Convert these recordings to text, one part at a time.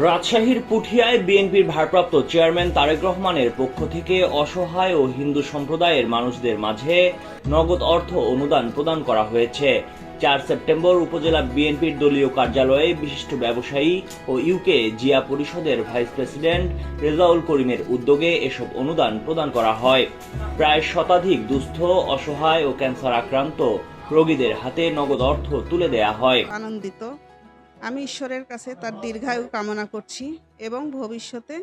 রাজশাহীর পুঠিয়ায় বিএনপির ভারপ্রাপ্ত চেয়ারম্যান তারেক রহমানের পক্ষ থেকে অসহায় ও হিন্দু সম্প্রদায়ের মানুষদের মাঝে নগদ অর্থ অনুদান প্রদান করা হয়েছে চার সেপ্টেম্বর উপজেলা বিএনপির দলীয় কার্যালয়ে বিশিষ্ট ব্যবসায়ী ও ইউকে জিয়া পরিষদের ভাইস প্রেসিডেন্ট রেজাউল করিমের উদ্যোগে এসব অনুদান প্রদান করা হয় প্রায় শতাধিক দুস্থ অসহায় ও ক্যান্সার আক্রান্ত রোগীদের হাতে নগদ অর্থ তুলে দেয়া হয় আনন্দিত আমি ঈশ্বরের কাছে তার দীর্ঘায়ু কামনা করছি এবং ভবিষ্যতে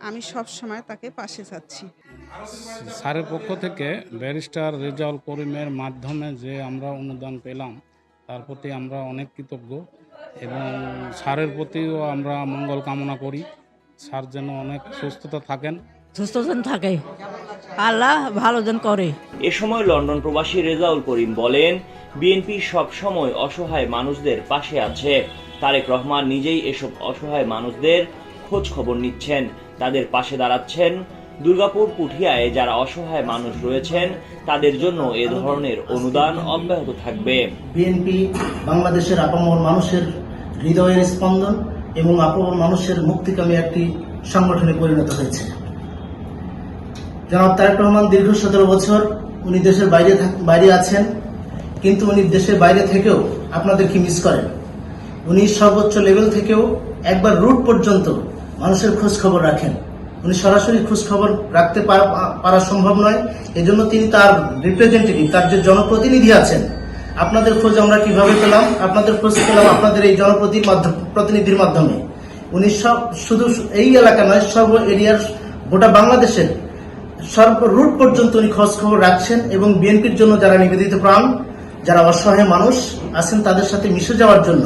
আমি সব সময় তাকে পাশে চাচ্ছি স্যারের পক্ষ থেকে ব্যারিস্টার রেজাউল করিমের মাধ্যমে যে আমরা অনুদান পেলাম তার প্রতি আমরা অনেক কৃতজ্ঞ এবং স্যারের প্রতিও আমরা মঙ্গল কামনা করি। স্যার যেন অনেক সুস্থতা থাকেন। সুস্থ যেন থাকে আল্লাহ ভালো যেন করে। এ সময় লন্ডন প্রবাসী রেজাউল করিম বলেন বিএনপি সব সময় অসহায় মানুষদের পাশে আছে। তারেক রহমান নিজেই এসব অসহায় মানুষদের খোঁজ খবর নিচ্ছেন। তাদের পাশে দাঁড়াচ্ছেন দুর্গাপুর পুঠিয়ায় যারা অসহায় মানুষ রয়েছেন তাদের জন্য এ ধরনের অনুদান অব্যাহত থাকবে। বিএনপি বাংলাদেশের আপামর মানুষের হৃদয়ের স্পন্দন এবং আপামর মানুষের মুক্তিকামী একটি সংগঠনে পরিণত হয়েছে। জনাব তারেক রহমান দীর্ঘ সতেরো বছর উনি দেশের বাইরে বাইরে আছেন, কিন্তু উনি দেশের বাইরে থেকেও আপনাদেরকে মিস করেন। উনি সর্বোচ্চ লেভেল থেকেও একবার রুট পর্যন্ত মানুষের খোঁজ খবর রাখেন। উনি সরাসরি খোঁজ খবর রাখতে পারা- সম্ভব নয়। এজন্য তিনি তার রিপ্রেজেন্টেটিভ তার যে জনপ্রতিনিধি আছেন, আপনাদের খোঁজ আমরা কীভাবে পেলাম? আপনাদের খোঁজ পেলাম আপনাদের এই জনপ্রতিনিধির মাধ্যম- প্রতিনিধির মাধ্যমে। উনি সব শুধু এই এলাকা নয় সর্ব এরিয়ার গোটা বাংলাদেশের সর্ব রুট পর্যন্ত উনি খোঁজ খবর রাখছেন এবং বিএনপির জন্য যারা নিবেদিত প্রাণ যারা অসহায় মানুষ আছেন তাদের সাথে মিশে যাওয়ার জন্য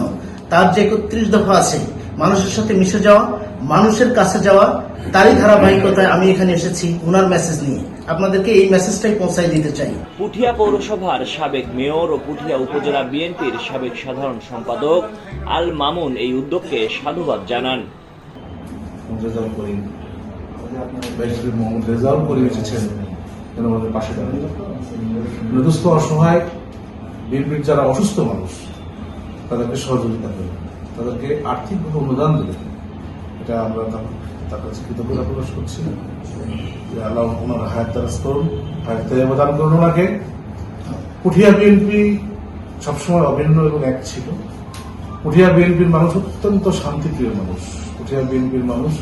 তার যে একত্রিশ দফা আছে মানুষের সাথে মিশে যাওয়া মানুষের কাছে যাওয়া তারই ধারাবাহিকতায় আমি এখানে এসেছি ওনার মেসেজ নিয়ে। আপনাদেরকে এই মেসেজটাই পৌঁছাই দিতে চাই। পুঠিয়া পৌরসভার সাবেক মেয়র ও পুঠিয়া উপজেলা বিএনপির সাবেক সাধারণ সম্পাদক আল মামুন এই উদ্যোগকে সাধুবাদ জানান। ব্যারিস্টার মোহাম্মদ রেজাউল করে এসেছেন আমাদের পাশে দাঁড়ান দুস্থ অসহায়, বিএনপির যারা অসুস্থ মানুষ, তাদেরকে সহযোগিতা করি তাদেরকে আর্থিকভাবে অনুদান দেবে এটা আমরা তার কাছে কৃতজ্ঞতা প্রকাশ করছি। আল্লাহ ওনার হায়াত করুন, হায়াত দান করুন ওনাকে। পুঠিয়া বিএনপি সবসময় অভিন্ন এবং এক ছিল। পুঠিয়া বিএনপির মানুষ অত্যন্ত শান্তিপ্রিয় মানুষ। পুঠিয়া বিএনপির মানুষ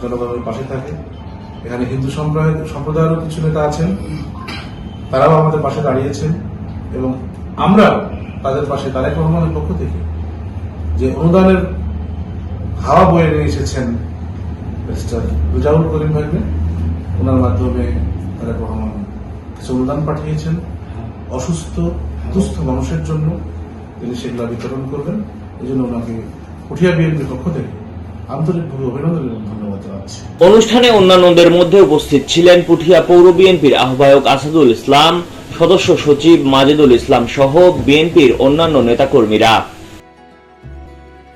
জনগণের পাশে থাকে। এখানে হিন্দু সম্প্রদায় সম্প্রদায়েরও কিছু নেতা আছেন। তারাও আমাদের পাশে দাঁড়িয়েছেন এবং আমরা তাদের পাশে তারেক রহমানের পক্ষ থেকে যে অনুদানের হাওয়া বয়ে নিয়ে এসেছেন রুজাউল করিম ভাইকে, ওনার মাধ্যমে তারেক রহমান কিছু অনুদান পাঠিয়েছেন। অসুস্থ, দুস্থ মানুষের জন্য তিনি সেগুলা বিতরণ করবেন। এই জন্য ওনাকে পুঠিয়া বিএনপির পক্ষ থেকে অনুষ্ঠানে অন্যান্যদের মধ্যে উপস্থিত ছিলেন পুঠিয়া পৌর বিএনপির আহ্বায়ক আসাদুল ইসলাম, সদস্য সচিব মাজেদুল ইসলাম সহ বিএনপির অন্যান্য নেতাকর্মীরা।